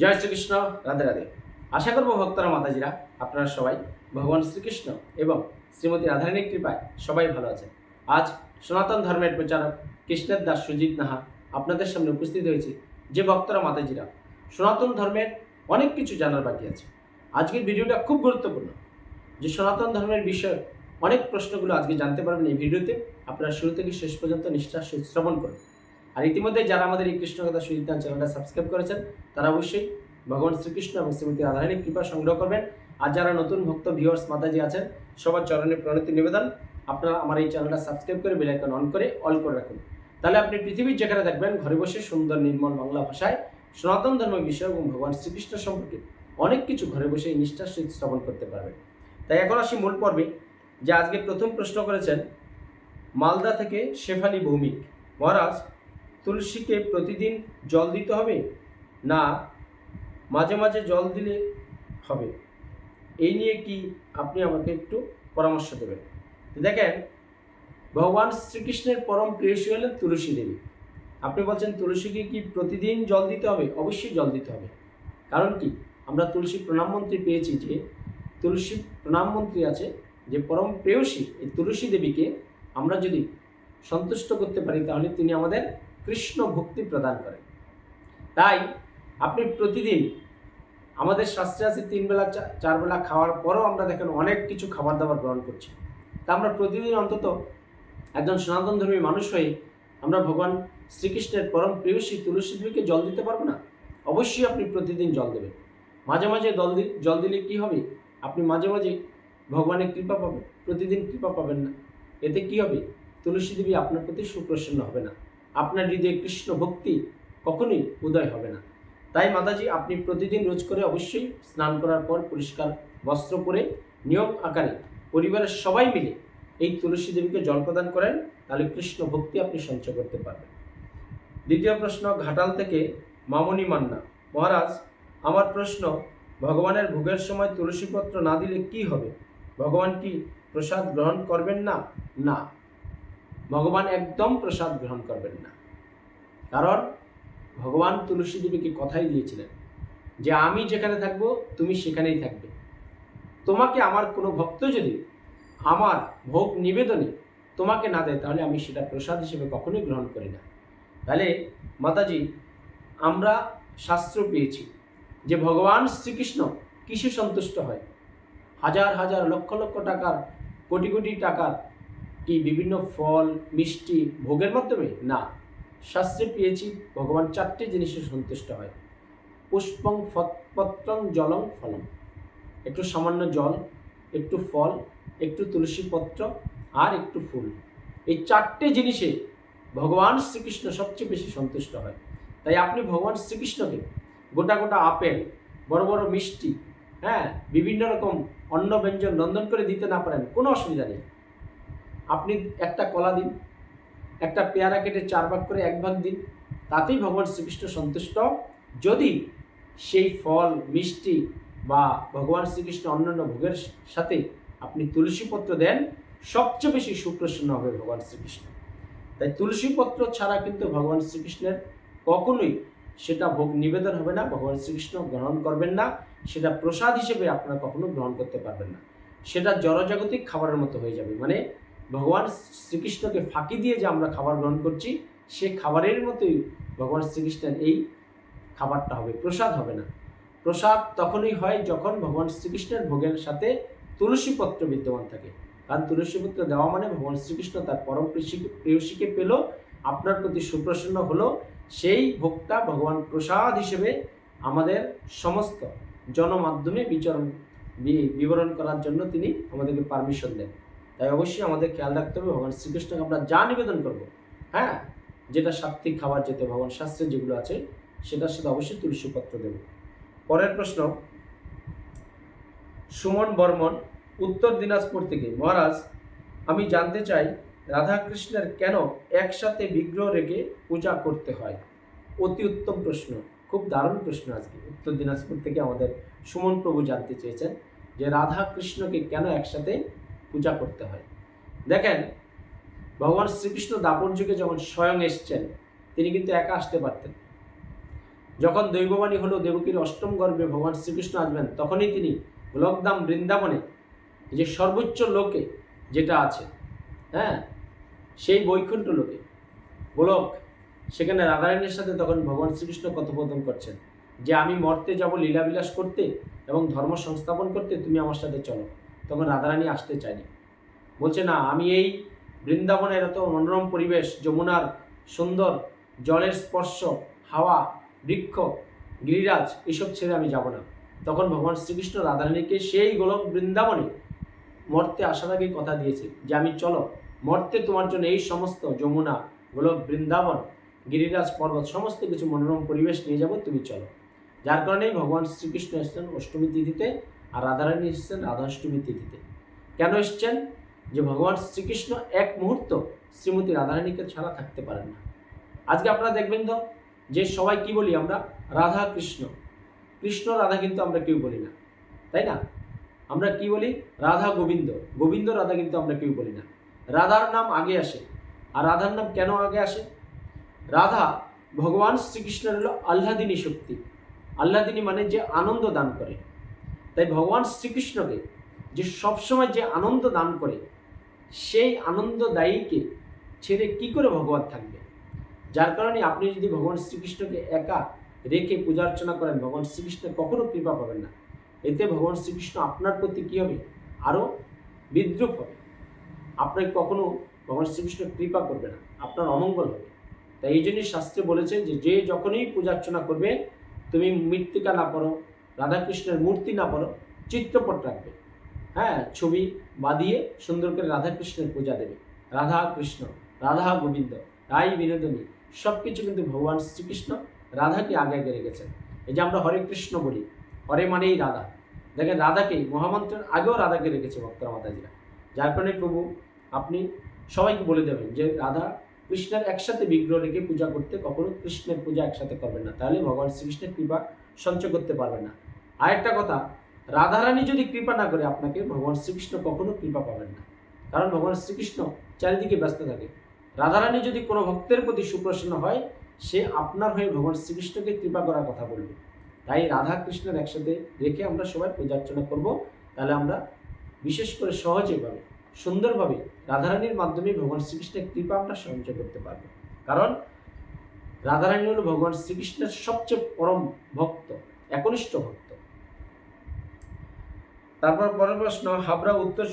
জয় শ্রীকৃষ্ণ, রাধে রাধে। আশা করব ভক্তরা, মাতাজিরা, আপনারা সবাই ভগবান শ্রীকৃষ্ণ এবং শ্রীমতী রাধারানীর কৃপায় সবাই ভালো আছেন। আজ সনাতন ধর্মের প্রচারক কৃষ্ণের দাস সুজিত নাহা আপনাদের সামনে উপস্থিত হয়েছে যে ভক্তরা, মাতাজিরা। সনাতন ধর্মের অনেক কিছু জানার বাকি আছে। আজকের ভিডিওটা খুব গুরুত্বপূর্ণ। যে সনাতন ধর্মের বিষয়ে অনেক প্রশ্নগুলো আজকে জানতে পারবেন এই ভিডিওতে। আপনারা শুরু থেকে শেষ পর্যন্ত নিষ্ঠা শ্রবণ করুন। আর ইতিমধ্যে যারা আমাদের এই কৃষ্ণ কথা চ্যানেলটা সাবস্ক্রাইব করেছেন, তারা অবশ্যই ভগবান শ্রীকৃষ্ণ এবং শ্রীমতী রাধারানীর কৃপা সংগ্রহ করবেন। আর যারা নতুন ভক্ত ভিউয়ার্স মাতাজি আছেন, সবার চরণে প্রণতি নিবেদন। আপনারা আমার এই চ্যানেলটা সাবস্ক্রাইব করে বেলাইকন অন করে অল করে রাখুন। তাহলে আপনি পৃথিবীর যেখানে দেখবেন, ঘরে বসে সুন্দর নির্মল বাংলা ভাষায় সনাতন ধর্ম বিষয় এবং ভগবান শ্রীকৃষ্ণ সম্পর্কে অনেক কিছু ঘরে বসে নিষ্ঠার সহিত শ্রবণ করতে পারবেন। তাই এখন আসি মূল পর্বে, যে আজকে প্রথম প্রশ্ন করেছেন মালদা থেকে শেফালি ভৌমিক। মহারাজ তুলসীকে প্রতিদিন জল দিতে হবে না মাঝে মাঝে জল দিলে হবে? এই নিয়ে কি আপনি আমাকে একটু পরামর্শ দেবেন। দেখেন, ভগবান শ্রীকৃষ্ণের পরম প্রিয়সী হলেন তুলসী দেবী। আপনি বলছেন তুলসীকে কি প্রতিদিন জল দিতে হবে? অবশ্যই জল দিতে হবে। কারণ কি? আমরা তুলসী প্রণাম মন্ত্রী পেয়েছি যে, তুলসী প্রণাম মন্ত্রী আছে যে, পরম প্রেয়সী এই তুলসী দেবীকে আমরা যদি সন্তুষ্ট করতে পারি, তাহলে তিনি আমাদের কৃষ্ণ ভক্তি প্রদান করে। তাই আপনি প্রতিদিন আমাদের শাস্ত্রে আছে তিন বেলা চার বেলা খাওয়ার পরেও আমরা দেখেন অনেক কিছু খাবার দাবার গ্রহণ করছি। তা আমরা প্রতিদিন অন্তত একজন সনাতন ধর্মী মানুষ হয়ে আমরা ভগবান শ্রীকৃষ্ণের পরম প্রেয়সী তুলসী দেবীকে জল দিতে পারব না? অবশ্যই আপনি প্রতিদিন জল দেবেন। মাঝে মাঝে জল দি, জল দিলে কী হবে? আপনি মাঝে মাঝে ভগবানের কৃপা পাবেন, প্রতিদিন কৃপা পাবেন না। এতে কি হবে? তুলসী দেবী আপনার প্রতি সুপ্রসন্ন হবে না। আপনার হৃদয়ে কৃষ্ণ ভক্তি কখনোই উদয় হবে না। তাই মাতাজি, আপনি প্রতিদিন রোজ করে অবশ্যই স্নান করার পর পরিষ্কার বস্ত্র পরে নিয়ম আকারে পরিবারের সবাই মিলে এই তুলসী দেবীকে জল প্রদান করেন, তাহলে কৃষ্ণ ভক্তি আপনি সঞ্চয় করতে পারবেন। দ্বিতীয় প্রশ্ন, ঘাটাল থেকে মামনি মান্না। মহারাজ, আমার প্রশ্ন, ভগবানের ভোগের সময় তুলসীপত্র না দিলে কি হবে? ভগবান কি প্রসাদ গ্রহণ করবেন না? না। ভগবান একদম প্রসাদ গ্রহণ করবেন না। কারণ ভগবান তুলসী দেবীকে কথাই দিয়েছিলেন যে, আমি যেখানে থাকব, তুমি সেখানেই থাকবে। তোমাকে আমার কোনো ভক্ত যদি আমার ভোগ নিবেদনে তোমাকে না দেয়, তাহলে আমি সেটা প্রসাদ হিসেবে কখনোই গ্রহণ করি না। তাহলে মাতাজি, আমরা শাস্ত্র পেয়েছি যে, ভগবান শ্রীকৃষ্ণ কিসে সন্তুষ্ট হয়? হাজার হাজার, লক্ষ লক্ষ টাকার, কোটি কোটি টাকার কি বিভিন্ন ফল, মিষ্টি ভোগের মাধ্যমে? না। শাস্ত্রে পেয়েছি ভগবান চারটে জিনিসে সন্তুষ্ট হয়। পুষ্পং পত্রং জলং ফলং। একটু সামান্য জল, একটু ফল, একটু তুলসী পত্র আর একটু ফুল। এই চারটে জিনিসে ভগবান শ্রীকৃষ্ণ সবচেয়ে বেশি সন্তুষ্ট হয়। তাই আপনি ভগবান শ্রীকৃষ্ণকে গোটা গোটা আপেল, বড় বড় মিষ্টি হ্যাঁ বিভিন্ন রকম অন্ন ব্যঞ্জন রন্ধন করে দিতে না পারেন, কোনো অসুবিধা নেই। আপনি একটা কলা দিন, একটা পেয়ারা কেটে চার ভাগ করে এক ভাগ দিন, তাতেই ভগবান শ্রীকৃষ্ণ সন্তুষ্ট। যদি সেই ফল, মিষ্টি বা ভগবান শ্রীকৃষ্ণ অন্যান্য ভোগের সাথে আপনি তুলসী পত্র দেন, সবচেয়ে বেশি সুপ্রসন্ন হবে ভগবান শ্রীকৃষ্ণ। তাই তুলসী পত্র ছাড়া কিন্তু ভগবান শ্রীকৃষ্ণের কখনোই সেটা ভোগ নিবেদন হবে না, ভগবান শ্রীকৃষ্ণ গ্রহণ করবেন না, সেটা প্রসাদ হিসেবে আপনারা কখনো গ্রহণ করতে পারবেন না। সেটা জড়জাগতিক খাবারের মতো হয়ে যাবে। মানে ভগবান শ্রীকৃষ্ণকে ফাঁকি দিয়ে যে আমরা খাবার গ্রহণ করছি, সে খাবারের মতোই ভগবান শ্রীকৃষ্ণের এই খাবারটা হবে, প্রসাদ হবে না। প্রসাদ তখনই হয় যখন ভগবান শ্রীকৃষ্ণের ভোগের সাথে তুলসী পত্র বিদ্যমান থাকে। কারণ তুলসী পত্র দেওয়া মানে ভগবান শ্রীকৃষ্ণ তার পরম প্রেয়সী- প্রেয়সীকে পেল, আপনার প্রতি সুপ্রসন্ন হলো, সেই ভোগটা ভগবান প্রসাদ হিসেবে আমাদের সমস্ত জনমাধ্যমে বিচরণ বিবরণ করার জন্য তিনি আমাদেরকে পারমিশন দেন। তাই অবশ্যই আমাদের খেয়াল রাখতে হবে, ভগবান শ্রীকৃষ্ণকে আমরা যা নিবেদন করব হ্যাঁ? যেটা সাত্বিক খাবার যেতে, ভগবান শাস্ত্রে যেগুলো আছে, সেটার সাথে অবশ্যই তুলসী পত্র দেব। পরের প্রশ্ন, সুমন বর্মন, উত্তর দিনাজপুর থেকে, মহারাজ, আমি জানতে চাই, রাধাকৃষ্ণের কেন একসাথে বিগ্রহ রেখে পূজা করতে হয়? অতি উত্তম প্রশ্ন, খুব দারুণ প্রশ্ন আজকে। উত্তর দিনাজপুর থেকে আমাদের সুমন প্রভু জানতে চেয়েছেন যে রাধা কৃষ্ণকে কেন একসাথে পূজা করতে হয়। দেখেন, ভগবান শ্রীকৃষ্ণ দাপর যুগে যখন স্বয়ং এসছেন, তিনি কিন্তু একা আসতে পারতেন যখন দৈববাণী হলো দেবকীর অষ্টম গর্ভে ভগবান শ্রীকৃষ্ণ আসবেন, তখনই তিনি গোলকধাম বৃন্দাবনে যে সর্বোচ্চ লোকে যেটা আছে হ্যাঁ সেই বৈকুণ্ঠ লোকে, গোলক, সেখানে রাধারানীর সাথে তখন ভগবান শ্রীকৃষ্ণ কথোপকথন করছেন যে, আমি মর্তে যাব লীলাবিলাস করতে এবং ধর্ম সংস্থাপন করতে, তুমি আমার সাথে চলো। তখন রাধারানী আসতে চায়নি। বলছে, না, আমি এই বৃন্দাবনের এত মনোরম পরিবেশ, যমুনার সুন্দর জলের স্পর্শ, হাওয়া, বৃক্ষ, গিরিরাজ, এসব ছেড়ে আমি যাব না। তখন ভগবান শ্রীকৃষ্ণ রাধারানীকে সেই গোলক বৃন্দাবনে মর্তে আসার আগেই কথা দিয়েছে যে, আমি, চলো, মর্তে তোমার জন্য এই সমস্ত যমুনা, গোলক বৃন্দাবন, গিরিরাজ পর্বত, সমস্ত কিছু মনোরম পরিবেশ নিয়ে যাব, তুমি চলো। যার কারণেই ভগবান শ্রীকৃষ্ণ এসেছেন অষ্টমী তিথিতে আর রাধারানী এসেছেন রাধাষ্টমী তিথিতে। কেন এসছেন? যে ভগবান শ্রীকৃষ্ণ এক মুহূর্ত শ্রীমতী রাধারানীকে ছাড়া থাকতে পারেন না। আজকে আপনারা দেখবেন তো, যে সবাই কি বলি আমরা? রাধা কৃষ্ণ। কৃষ্ণ, রাধা কিন্তু আমরা কেউ বলি না। তাই না? আমরা কি বলি? রাধা গোবিন্দ। গোবিন্দ, রাধা কিন্তু আমরা কেউ বলি না। রাধার নাম আগে আসে। আর রাধার নাম কেন আগে আসে? রাধা ভগবান শ্রীকৃষ্ণের হলো আহ্লাদিনী শক্তি। আহ্লাদিনী মানে যে আনন্দ দান করে। তাই ভগবান শ্রীকৃষ্ণকে যে সবসময় যে আনন্দ দান করে, সেই আনন্দদায়ীকে ছেড়ে কি করে ভগবান থাকবে? যার কারণে আপনি যদি ভগবান শ্রীকৃষ্ণকে একা রেখে পূজা অর্চনা করেন, ভগবান শ্রীকৃষ্ণ কখনো কৃপা পাবেন না। এতে ভগবান শ্রীকৃষ্ণ আপনার প্রতি কী হবে? আরও বিদ্রুপ হবে। আপনাকে কখনো ভগবান শ্রীকৃষ্ণ কৃপা করবে না। আপনার অমঙ্গল হবে। তাই এই জন্যই শাস্ত্রে বলেছে যে যে যখনই পূজা অর্চনা করবে, তুমি মৃত্তিকা না পড়ো রাধাকৃষ্ণের মূর্তি না পড়ো চিত্রপট রাখবে। হ্যাঁ ছবি বাঁধিয়ে সুন্দর করে রাধাকৃষ্ণের পূজা দেবে। রাধা কৃষ্ণ, রাধা গোবিন্দ, রাই বিনোদনী সব কিছু কিন্তু ভগবান শ্রীকৃষ্ণ রাধাকে আগে আগে রেখেছেন। এই যে আমরা হরে কৃষ্ণ বলি, হরে মানেই রাধা। দেখেন, রাধাকে, মহামন্ত্রের আগেও রাধাকে রেখেছে ভক্তরা মাতাজিরা যার কারণে প্রভু, আপনি সবাইকে বলে দেবেন যে, রাধা কৃষ্ণের একসাথে বিগ্রহ রেখে পূজা করতে কখনো কৃষ্ণের পূজা একসাথে করবেন না। তাহলে ভগবান শ্রীকৃষ্ণের কৃপা সঞ্চয় করতে পারবেন না। আরেকটা কথা, রাধারানী যদি কৃপা না করে আপনাকে, ভগবান শ্রীকৃষ্ণ কখনো কৃপা পাবেন না। কারণ ভগবান শ্রীকৃষ্ণ চারিদিকে ব্যস্ত থাকে। রাধারানী যদি কোনো ভক্তের প্রতি সুপ্রসন্ন হয়, সে আপনার হয়ে ভগবান শ্রীকৃষ্ণকে কৃপা করার কথা বলবে। তাই রাধা কৃষ্ণের একসাথে রেখে আমরা সবাই পূজা অর্চনা করব। তাহলে আমরা বিশেষ করে সহজেভাবে সুন্দরভাবে রাধারানীর মাধ্যমে ভগবান শ্রীকৃষ্ণের কৃপা আমরা সঞ্চয় করতে পারব। কারণ রাধারানী হল ভগবান শ্রীকৃষ্ণের সবচেয়ে পরম ভক্ত, একনিষ্ঠ ভক্ত। তারপর পরের প্রশ্ন, হাবড়া উত্তর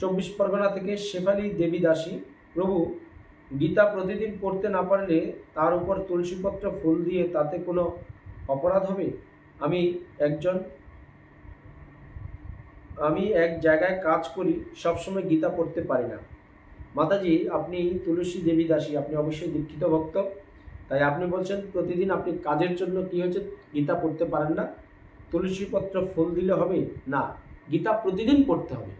চব্বিশ পরগনা থেকে শেফালি দেবী দাসী, প্রভু, গীতা প্রতিদিন পড়তে না পারলে তার উপর তুলসীপত্র ফুল দিয়ে তাতে কোনো অপরাধ হবে? আমি একজন, আমি এক জায়গায় কাজ করি, সবসময় গীতা পড়তে পারি না। মাতাজি, আপনি তুলসী দেবী দাসী, আপনি অবশ্যই দীক্ষিত ভক্ত। তাই আপনি বলছেন, প্রতিদিন আপনি কাজের জন্য কি হয়েছে? গীতা পড়তে পারেন না? তুলসীপত্র ফুল দিলে হবে? না। গীতা প্রতিদিন পড়তে হবে।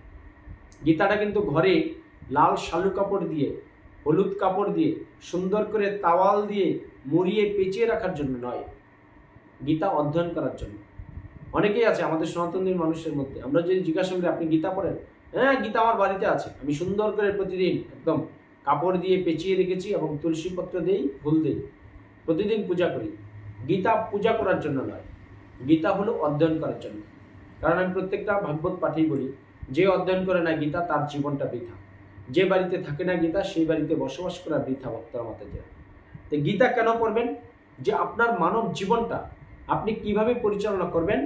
গীতাটা কিন্তু ঘরে লাল শালু কাপড় দিয়ে, হলুদ কাপড় দিয়ে, সুন্দর করে তাওয়াল দিয়ে মুড়িয়ে পেঁচিয়ে রাখার জন্য নয়। গীতা অধ্যয়ন করার জন্য। অনেকেই আছে আমাদের সনাতনী মানুষের মধ্যে। আমরা যদি জিজ্ঞাসা করি, আপনি গীতা পড়েন? হ্যাঁ গীতা আমার বাড়িতে আছে। আমি সুন্দর করে প্রতিদিন একদম কাপড় দিয়ে পেঁচিয়ে রেখেছি এবং তুলসীপত্র দিই, ফুল দিই। প্রতিদিন পূজা করি। গীতা পূজা করার জন্য নয়। গীতা হলো অধ্যয়ন করার জন্য। কারণ আমি প্রত্যেকটা ভাগবত পাঠেই বলি, যে অধ্যয়ন করে না গীতা, তার জীবনটা বৃথা। যে বাড়িতে থাকে না গীতা, সেই বাড়িতে বসবাস করা বৃথা ভক্তরা মতে যায় তো গীতা কেন পড়বেন? যে আপনার মানব জীবনটা আপনি কীভাবে পরিচালনা করবেন?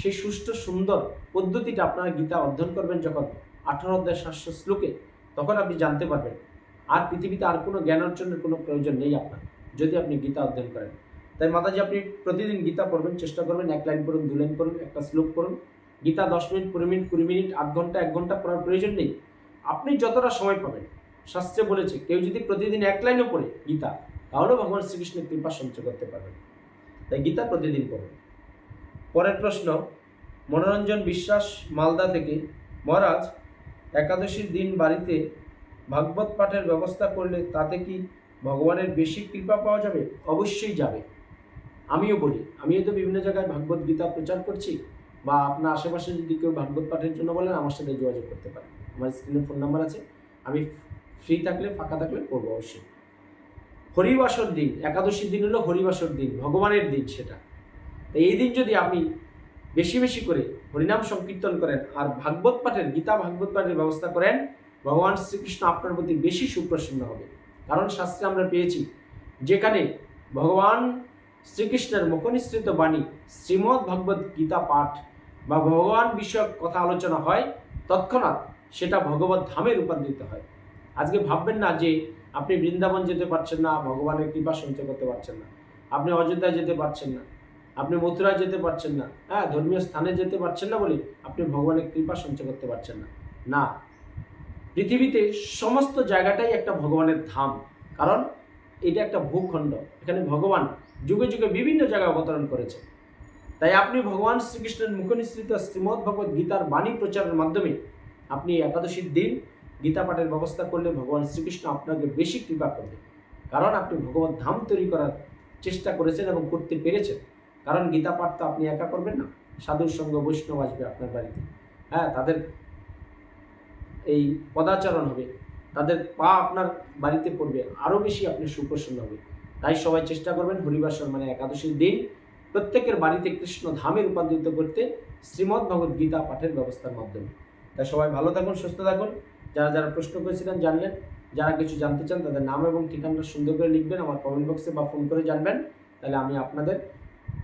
সেই সুষ্ঠু, সুন্দর পদ্ধতিটা আপনারা গীতা অধ্যয়ন করবেন যখন আঠারো অধ্যায় সাতশো শ্লোকে, তখন আপনি জানতে পারবেন। আর পৃথিবীতে আর কোনো জ্ঞান অর্জনের কোনো প্রয়োজন নেই আপনার, যদি আপনি গীতা অধ্যয়ন করেন। তাই মাতাজি, আপনি প্রতিদিন গীতা পড়বেন, চেষ্টা করবেন, এক লাইন পড়ুন, দু লাইন পড়ুন, একটা শ্লোক পড়ুন। গীতা দশ মিনিট, কুড়ি মিনিট কুড়ি মিনিট, আধ ঘণ্টা, এক ঘণ্টা পড়ার প্রয়োজন নেই। আপনি যতটা সময় পাবেন, শাস্ত্রে বলেছে, কেউ যদি প্রতিদিন এক লাইনও পড়ে গীতা, তাহলেও ভগবান শ্রীকৃষ্ণের কৃপা সঞ্চয় করতে পারবেন। তাই গীতা প্রতিদিন পড়ুন। পরের প্রশ্ন, মনোরঞ্জন বিশ্বাস, মালদা থেকে। মহারাজ, একাদশীর দিন বাড়িতে ভাগবত পাঠের ব্যবস্থা করলে তাতে কি ভগবানের বেশি কৃপা পাওয়া যাবে? অবশ্যই যাবে। আমিও বলি, আমিও তো বিভিন্ন জায়গায় ভাগবত গীতা প্রচার করছি, বা আপনার আশেপাশে যদি কেউ ভাগবত পাঠের জন্য বলেন, আমার সাথে যোগাযোগ করতে পারেন। আমার স্ক্রিনে ফোন নাম্বার আছে, আমি ফ্রি থাকলে, ফাঁকা থাকলে করব অবশ্যই। হরিবাসর দিন, একাদশীর দিন হলো হরিবাসর দিন, ভগবানের দিন সেটা। এই দিন যদি আপনি বেশি বেশি করে হরিনাম সংকীর্তন করেন, আর ভাগবত পাঠের, গীতা ভাগবত পাঠের ব্যবস্থা করেন, ভগবান শ্রীকৃষ্ণ আপনার প্রতি বেশি সুপ্রসন্ন হবে। কারণ শাস্ত্রে আমরা পেয়েছি, যেখানে ভগবান শ্রীকৃষ্ণের মুখনিসৃত বাণী, শ্রীমদ্ ভগবত গীতা পাঠ। বা ভগবান বিষয়ক কথা আলোচনা হয়, তৎক্ষণাৎ সেটা ভগবত ধামে রূপান্তরিত হয়। আজকে ভাববেন না যে আপনি বৃন্দাবন যেতে পারছেন না, ভগবানের কৃপা সঞ্চয় করতে পারছেন না। আপনি অযোধ্যায় যেতে পারছেন না। আপনি মথুরায় যেতে পারছেন না। হ্যাঁ ধর্মীয় স্থানে যেতে পারছেন না বলে আপনি ভগবানের কৃপা সঞ্চয় করতে পারছেন না। না। পৃথিবীতে সমস্ত জায়গাটাই একটা ভগবানের ধাম। কারণ এটা একটা ভূখণ্ড। এখানে ভগবান যুগে যুগে বিভিন্ন জায়গায় অবতরণ করেছে। তাই আপনি ভগবান শ্রীকৃষ্ণের মুখনিসৃত শ্রীমদ্ ভগবত গীতার বাণী প্রচারের মাধ্যমে আপনি একাদশীর দিন গীতা পাঠের ব্যবস্থা করলে ভগবান শ্রীকৃষ্ণ আপনাকে বেশি কৃপা করবে। কারণ আপনি ভগবত ধাম তৈরি করার চেষ্টা করেছেন এবং করতে পেরেছেন। কারণ গীতা পাঠ তো আপনি একা করবেন না, সাধুর সঙ্গ বৈষ্ণব আসবে আপনার বাড়িতে। হ্যাঁ তাদের এই পদাচরণ হবে, তাদের পা আপনার বাড়িতে পড়বে আরও বেশি আপনি সুপ্রসন্ন হবে তাই সবাই চেষ্টা করবেন হরিবাসর মানে একাদশীর দিন প্রত্যেকের বাড়িতে কৃষ্ণ ধামে রূপান্তরিত করতে শ্রীমদ্ ভগবত গীতা পাঠের ব্যবস্থার মাধ্যমে। তাই সবাই ভালো থাকুন, সুস্থ থাকুন। যারা যারা প্রশ্ন করেছিলেন জানলেন, যারা কিছু জানতে চান তাদের নাম এবং ঠিকানাটা সুন্দর করে লিখবেন, আমার কমেন্ট বক্সে বা ফোন করে জানবেন। তাহলে আমি আপনাদের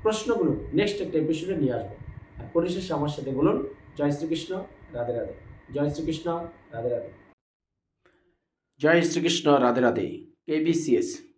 প্রশ্নগুলো নেক্সট একটা এপিসোডে নিয়ে আসব। আর পরিশেষে আমার সাথে বলুন, জয় শ্রীকৃষ্ণ, রাধে রাধে। জয় শ্রীকৃষ্ণ, রাধে রাধে। জয় শ্রীকৃষ্ণ, রাধে রাধে। কেবিসিএস